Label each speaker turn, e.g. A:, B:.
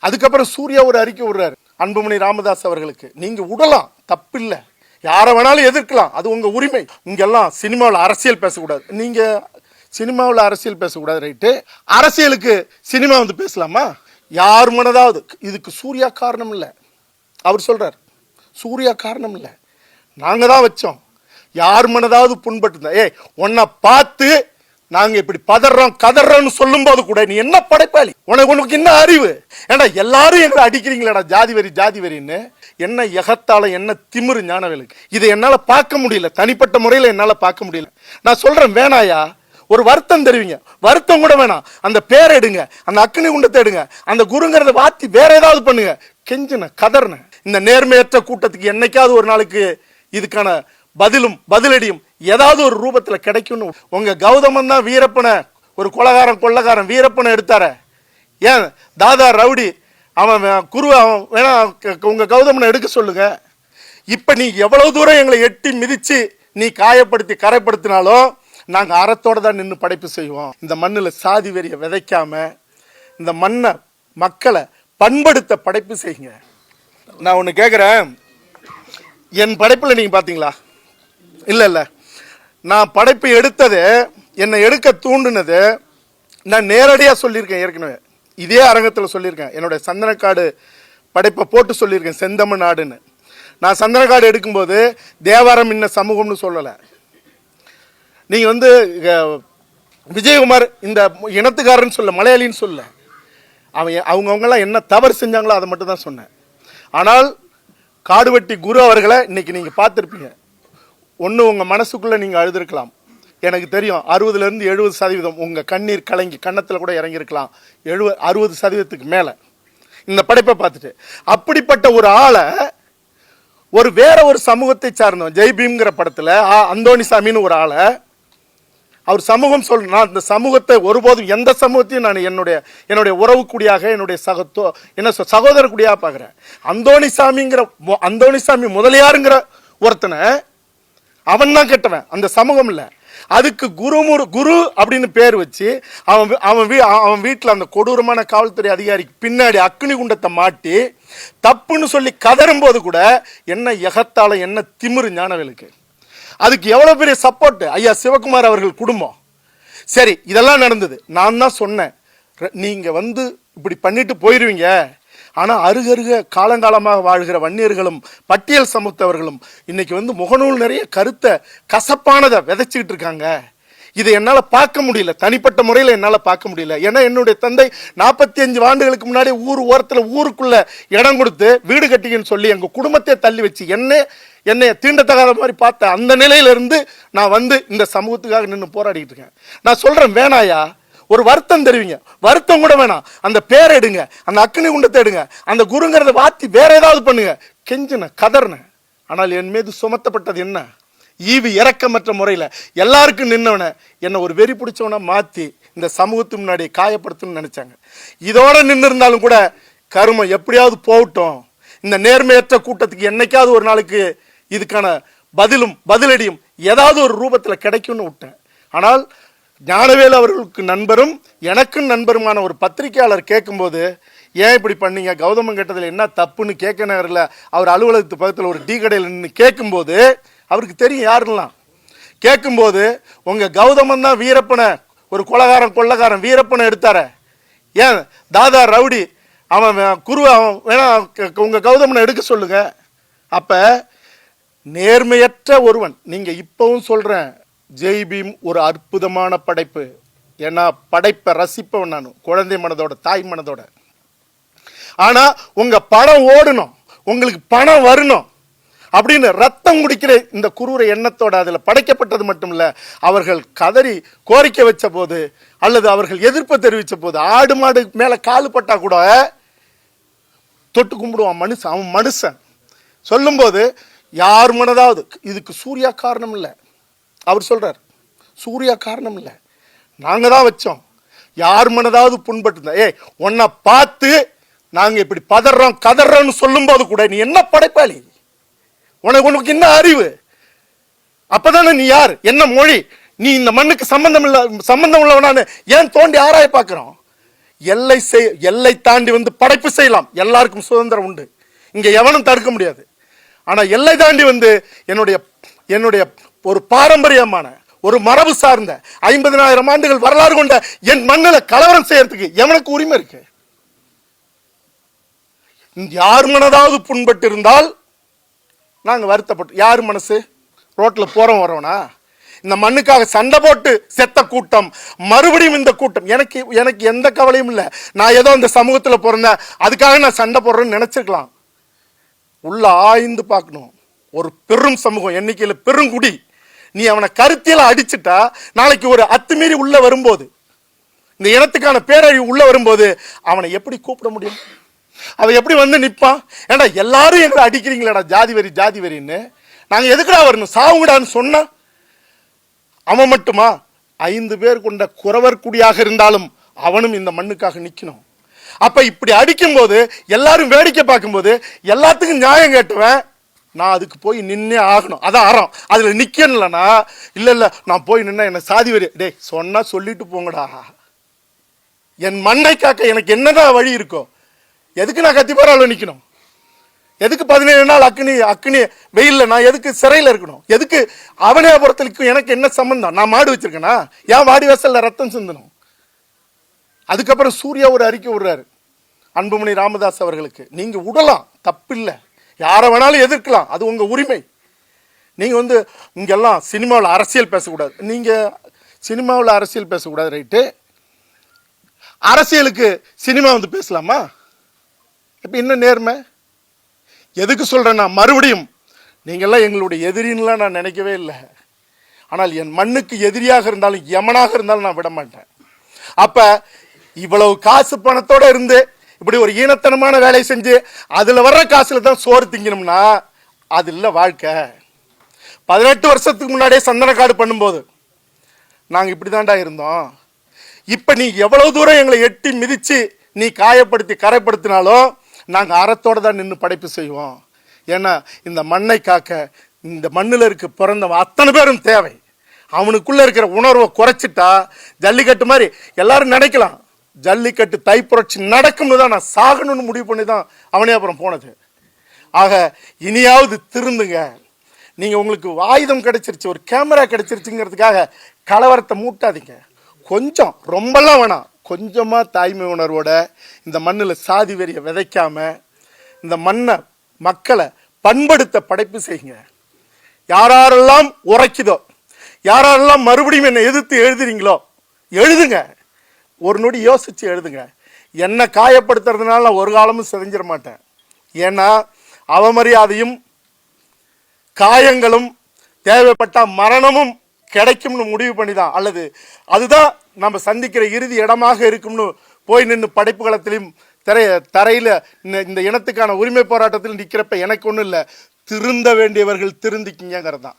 A: அதுக்கப்புறம் சூர்யா ஒரு அறிக்கை விடுறாரு. அன்புமணி ராமதாஸ் அவர்களுக்கு. நீங்க விடலாம் தப்பில்லை. யாரை வேணாலும் எதிர்க்கலாம். அது உங்க உரிமை. இங்கெல்லாம் சினிமாவில் அரசியல் பேசக்கூடாது. நீங்க சினிமாவில் அரசியல் பேசக்கூடாது ரைட்டு? அரசியலுக்கு சினிமா வந்து பேசலாமா? யார் மனதாவது இதுக்கு சூர்யா காரணம் இல்லை. அவர் சொல்கிறார் சூர்யா காரணம் இல்லை. நாங்கள் தான் வச்சோம். யார் மனதாவது புண்பட்டு ஏய் உன்னை பார்த்து நாங்க இப்படி பதறோம் கதறோம்னு சொல்லும்போது கூட நீ என்ன படைப்பாளி? உனக்கு உனக்கு என்ன அறிவு? ஏன்னா எல்லாரும் எங்களை அடிக்கிறீங்களேடா ஜாதி வரி ஜாதி வரின்னு என்ன எகத்தால என்ன திமிரு ஞானவேலுக்கு? இதை என்னால பார்க்க முடியல. தனிப்பட்ட முறையில் என்னால பார்க்க முடியல. நான் சொல்றேன் வேணாயா? ஒரு வருத்தம் தருவீங்க. வருத்தம் கூட வேணாம். அந்த பேரை எடுங்க. அந்த அக்னி குண்டத்தை எடுங்க. அந்த குருங்கிறத வாத்தி வேற ஏதாவது பண்ணுங்க. கெஞ்சின கதர்ன இந்த நேர்மையற்ற கூட்டத்துக்கு என்னைக்காவது ஒரு நாளைக்கு இதுக்கான பதிலும் பதிலடியும் ஏதாவது ஒரு ரூபத்தில் கிடைக்கும்னு உங்க கௌதமன் தான் வீரப்பனை ஒரு கொலகாரன் கொள்ளக்காரன் வீரப்பனை எடுத்தார. ஏன்? தாதா ரவுடி அவன் குரு அவன் வேணா க- உங்க கௌதமனை எடுக்க சொல்லுங்க. இப்ப நீ எவ்வளவு தூரம் எங்களை எட்டி மிதிச்சு நீ காயப்படுத்தி கரைப்படுத்தினாலும் நாங்க அறத்தோட தான் நின்று படைப்பு செய்வோம். இந்த மண்ணில் சாதி வெறிய விதைக்காம இந்த மண்ணை மக்களை பண்படுத்த படைப்பு செய்யுங்க. நான் ஒன்று கேட்குறேன் என் படைப்பில் நீங்கள் பார்த்தீங்களா இல்லை இல்லை. நான் படைப்பு எடுத்தது என்னை எடுக்க தூண்டுனது நான் நேரடியாக சொல்லியிருக்கேன் ஏற்கனவே. இதே அரங்கத்தில் சொல்லியிருக்கேன். என்னுடைய சந்தனக்காடு படைப்பை போட்டு சொல்லியிருக்கேன் செந்தமிழ் நாடுன்னு நான் சந்தனக்காடு எடுக்கும்போது தேவாரம் இன்ன சமூகம்னு சொல்லலை. நீங்கள் வந்து விஜயகுமார் இந்த இனத்துக்காரன்னு சொல்ல மலையாளின்னு சொல்ல அவன் அவங்கவுங்கெல்லாம் என்ன தவறு செஞ்சாங்களோ அதை மட்டும் தான் சொன்னேன். ஆனால் காடுவெட்டி குரு அவர்களை இன்னைக்கு நீங்கள் பார்த்துருப்பீங்க. ஒன்று உங்கள் மனசுக்குள்ளே நீங்கள் அழுதுருக்கலாம். எனக்கு தெரியும் அறுபதுலேருந்து எழுபது சதவீதம் உங்கள் கண்ணீர் கலங்கி கன்னத்தில் கூட இறங்கியிருக்கலாம் எழுபது அறுபது சதவீதத்துக்கு மேலே. இந்த படைப்பை பார்த்துட்டு. அப்படிப்பட்ட ஒரு ஆளை ஒரு வேற ஒரு சமூகத்தை சார்ந்தோம் ஜெய்பீம்ங்கிற படத்தில் அந்தோணிசாமின்னு ஒரு ஆளை அவர் சமூகம் சொல் நான் இந்த சமூகத்தை ஒருபோதும் எந்த சமூகத்தையும் நான் என்னுடைய என்னுடைய உறவுக்குடியாக என்னுடைய சகத்தோ என்ன சொல் சகோதர குடியாக பார்க்குறேன். அந்தோணிசாமிங்கிற அந்தோணி அந்தோணிசாமி முதலியாருங்கிற ஒருத்தனை அவன் தான் கெட்டவன். அந்த சமூகம் இல்லை. அதுக்கு குருமுரு குரு அப்படின்னு பேர் வச்சு அவன் அவன் வீ அவன் வீட்டில் அந்த கொடூரமான காவல்துறை அதிகாரிக்கு பின்னாடி அக்னி குண்டத்தை மாட்டி தப்புன்னு சொல்லி கதறும்போது கூட என்ன எகத்தால என்ன திமிரு ஞானவேலுக்கு. அதுக்கு எவ்வளோ பெரிய சப்போர்ட்டு ஐயா சிவகுமார் அவர்கள் குடும்பம். சரி இதெல்லாம் நடந்தது. நான் தான் சொன்னேன். நீங்கள் வந்து இப்படி பண்ணிட்டு போயிடுவீங்க ஆனால் அருகருக காலங்காலமாக வாழ்கிற வன்னியர்களும் பட்டியல் சமூகத்தவர்களும் இன்னைக்கு வந்து முகநூல் நிறைய கருத்தை கசப்பானதை விதைச்சிக்கிட்டு இருக்காங்க. இதை என்னால் பார்க்க முடியல. தனிப்பட்ட முறையில் என்னால் பார்க்க முடியல. ஏன்னா என்னுடைய தந்தை நாற்பத்தி அஞ்சு ஆண்டுகளுக்கு முன்னாடி ஊர் ஓரத்தில் ஊருக்குள்ள இடம் கொடுத்து வீடு கட்டிங்கன்னு சொல்லி எங்கள் குடும்பத்தை தள்ளி வச்சு என்ன என்னை தீண்டத்தகாத மாதிரி பார்த்த அந்த நிலையிலிருந்து நான் வந்து இந்த சமூகத்துக்காக நின்று போராடிட்டு இருக்கேன். நான் சொல்கிறேன் வேணாயா? ஒரு வருத்தம் தெரிவிங்க. வருத்தம் கூட வேணாம். அந்த பேரை எடுங்க. அந்த அக்னி குண்டத்தை எடுங்க. அந்த குருங்கிறத வாத்தி வேற ஏதாவது பண்ணுங்க. கெஞ்சின கதர்ன. ஆனால் என் மீது சுமத்தப்பட்டது என்ன? ஈவி இறக்கமற்ற முறையில் எல்லாருக்கும் நின்னவனை என்னை ஒரு வெறி பிடிச்சவனை மாற்றி இந்த சமூகத்து முன்னாடி காயப்படுத்தணும்னு நினைச்சாங்க. இதோட நின்று இருந்தாலும் கூட கருமம் எப்படியாவது போகட்டும். இந்த நேர்மையற்ற கூட்டத்துக்கு என்னைக்காவது ஒரு நாளுக்கு இதுக்கான பதிலும் பதிலடியும் ஏதாவது ஒரு ரூபத்தில் கிடைக்கும்னு விட்டேன். ஆனால் ஞானவேல் அவர்களுக்கு நண்பரும் எனக்கும் நண்பருமான ஒரு பத்திரிக்கையாளர் கேட்கும்போது ஏன் இப்படி பண்ணீங்க? கௌதமன் கேட்டதில் என்ன தப்புன்னு கேட்க நேரில் அவர் அலுவலகத்து பக்கத்தில் ஒரு டீ கடையில் நின்று கேட்கும்போது அவருக்கு தெரியும் யாருலாம் கேட்கும்போது உங்கள் கௌதமன் தான் வீரப்பனை ஒரு கொலகாரன் கொள்ளகாரன் வீரப்பனை எடுத்தார. ஏன் தாதா ரவுடி அவன் வே- குரு அவன் வேணா க- கௌதமனை எடுக்க சொல்லுங்கள் அப்போ நேர்மையற்ற ஒருவன் நீங்கள் இப்போவும் சொல்கிறேன் ஜெய் பீம் ஒரு அற்புதமான படைப்பு. ஏன்னா படைப்பை ரசிப்பவன் நான். குழந்தை மனதோட தாய் மனதோட. ஆனால் உங்கள் பணம் ஓடணும். உங்களுக்கு பணம் வரணும். அப்படின்னு ரத்தம் குடிக்கிற இந்த குரூர எண்ணத்தோட அதில் படைக்கப்பட்டது மட்டும் இல்லை அவர்கள் கதறி கோரிக்கை வச்ச போது அல்லது அவர்கள் எதிர்ப்பு தெரிவித்த போது ஆடு மாடு மேலே காலு பட்டா கூட தொட்டு கும்பிடுவான் மனுஷன். அவன் மனுஷன். சொல்லும்போது யார் மனதாவது இதுக்கு சூர்யா காரணம் இல்லை. அவர் சொல்கிறார் சூர்யா காரணம் இல்லை. நாங்கள் தான் வச்சோம். யார் மனதாவது புண்பட்டு ஏய் உன்னை பார்த்து நாங்கள் இப்படி பதறோம் கதறோம்னு சொல்லும்போது கூட நீ என்ன படைப்பாளி? உனக்கு உனக்கு என்ன அறிவு? அப்போதானே நீ யார்? என்ன மொழி? நீ இந்த மண்ணுக்கு சம்பந்தம் இல்லை சம்பந்தம் உள்ளவனான்னு ஏன் தோண்டி ஆராய பார்க்குறோம்? எல்லை செய் எல்லை தாண்டி வந்து படைப்பு செய்யலாம். எல்லாருக்கும் சுதந்திரம் உண்டு. இங்கே எவனும் தடுக்க முடியாது. ஆனால் எல்லை தாண்டி வந்து என்னுடைய என்னுடைய ஒரு பாரம்பரியமான ஒரு மரபு சார்ந்த ஐம்பதினாயிரம் ஆண்டுகள் வரலாறு கொண்ட என் மண்ணில் கலவரம் செய்யறதுக்கு எவனுக்கு உரிமை இருக்கு? யார் மனதாவது புண்பட்டு இருந்தால் நாங்கள் வருத்தப்பட்டு யார் மனசு? ரோட்டில் போறோம் வரோனா இந்த மண்ணுக்காக சண்டை போட்டு செத்த கூட்டம் மறுபடியும் இந்த கூட்டம் எனக்கு எனக்கு எந்த கவலையும் இல்லை. நான் ஏதோ இந்த சமூகத்தில் பிறந்தேன் அதுக்காக நான் சண்டை போடுறேன்னு நினச்சிருக்கலாம். உள்ள ஆய்ந்து பார்க்கணும். ஒரு பெரும் சமூகம் எண்ணிக்கையில் பெருங்குடி. நீ அவனை கருத்தியில் அடிச்சுட்டா நாளைக்கு ஒரு அத்துமீறி உள்ளே வரும்போது இந்த இனத்துக்கான பேரழிவு உள்ளே வரும்போது அவனை எப்படி கூப்பிட முடியும்? அவன் எப்படி வந்து நிற்பான் ஏன்டா எல்லாரும் எங்களை அடிக்கிறீங்களேடா ஜாதி வரி ஜாதி வரின்னு நாங்கள் எதுக்குடா வரணும்? சாவுங்கடான்னு சொன்னா அவன் மட்டுமா? ஐந்து பேர் கொண்ட குறவர் குடியாக இருந்தாலும் அவனும் இந்த மண்ணுக்காக நிற்கணும் அப்போ இப்படி அடிக்கும்போது எல்லாரும் வேடிக்கை பார்க்கும்போது எல்லாத்துக்கும் நியாயம் கேட்டுவேன். நான் அதுக்கு போய் நின்னே ஆகணும். அதான் அறம். அதில் நிற்கணும்லண்ணா இல்லை இல்லை நான் போய் நின்னா என்ன சாதி வரி டேய் சொன்னால் சொல்லிட்டு போங்கடா. என் மண்ணை காக்க எனக்கு என்னதான் வழி இருக்கோ எதுக்கு நான் கத்திப்பாரால நிற்கணும் எதுக்கு பதினேழு நாள் அக்னி அக்னி வெயில்ல நான் எதுக்கு சிறையில் இருக்கணும்? எதுக்கு அவனேபுரத்துக்கு எனக்கு என்ன சம்மந்தம் நான் மாடு வச்சிருக்கேனா? ஏன் வாடி வாசலில் ரத்தம் சிந்தணும்? அதுக்கப்புறம் சூர்யா ஒரு அறிக்கை விடுறாரு. அன்புமணி ராமதாஸ் அவர்களுக்கு. நீங்கள் விடலாம் தப்பில்லை. யாரை வேணாலும் எதிர்க்கலாம். அது உங்கள் உரிமை. நீங்கள் வந்து இங்கெல்லாம் சினிமாவில் அரசியல் பேசக்கூடாது. நீங்கள் சினிமாவில் அரசியல் பேசக்கூடாது ரைட்டு? அரசியலுக்கு சினிமா வந்து பேசலாமா? இப்போ இன்னும் நேர்மை? எதுக்கு சொல்கிறேன்னா மறுபடியும் நீங்கள்லாம் எங்களுடைய எதிரின்னுலாம் நான் நினைக்கவே இல்லை. ஆனால் என் மண்ணுக்கு எதிரியாக இருந்தாலும் யமனாக இருந்தாலும் நான் விட மாட்டேன். அப்போ இவ்வளவு காசு பணத்தோடு இருந்து இப்படி ஒரு ஈனத்தனமான வேலையை செஞ்சு அதில் வர்ற காசில் தான் சோறு திங்கணும்னா அது இல்லை வாழ்க்கை. பதினெட்டு வருஷத்துக்கு முன்னாடியே சந்தனக்காடு பண்ணும்போது நாங்க இப்படிதான்டா இருந்தோம். இப்போ நீ எவ்வளோ தூரம் எங்களை எட்டி மிதித்து நீ காயப்படுத்தி கரைப்படுத்தினாலும் நாங்கள் அறத்தோட தான் நின்று படைப்பு செய்வோம். ஏன்னா இந்த மண்ணை காக்க இந்த மண்ணில் இருக்க பிறந்தவன் அத்தனை பேரும் தேவை. அவனுக்குள்ளே இருக்கிற உணர்வை குறைச்சிட்டா ஜல்லிக்கட்டு மாதிரி எல்லாரும் நினைக்கலாம். ஜல்லிக்கட்டு தை புரட்சி நடக்கும்னு தான் நான் சாகணும்னு முடிவு பண்ணி தான் அவனே அப்புறம் போனது. ஆக இனியாவது திருந்துங்க. நீங்கள் உங்களுக்கு ஆயுதம் கிடைச்சிருச்சு ஒரு கேமரா கிடைச்சிருச்சுங்கிறதுக்காக கலவரத்தை மூட்டாதீங்க. கொஞ்சம் ரொம்பலாம் வேணாம். கொஞ்சமாக தாய்மை உணர்வோட இந்த மண்ணில் சாதி வெறியை விதைக்காம இந்த மண்ணை மக்களை பண்படுத்த படைப்பு செய்யுங்க. யாரெல்லாம் உரைக்குதோ யாரெல்லாம் மறுபடியும் என்னை எதிர்த்து எழுதுறீங்களோ எழுதுங்க. ஒரு நொடி யோசித்து எழுதுங்க. என்னை காயப்படுத்துறதுனால நான் ஒரு காலமும் செதைஞ்சிட மாட்டேன். ஏன்னா அவமரியாதையும் காயங்களும் தேவைப்பட்ட மரணமும் கிடைக்கும்னு முடிவு பண்ணி தான் அல்லது அதுதான் நம்ம சந்திக்கிற இறுதி இடமாக இருக்கும்னு போய் நின்று படைப்பு களத்திலும் திரை தரையில் இந்த இனத்துக்கான உரிமை போராட்டத்தில் நிற்கிறப்ப எனக்கு ஒன்றும் இல்லை. திருந்த வேண்டியவர்கள் திருந்திக்கிங்கிறது தான்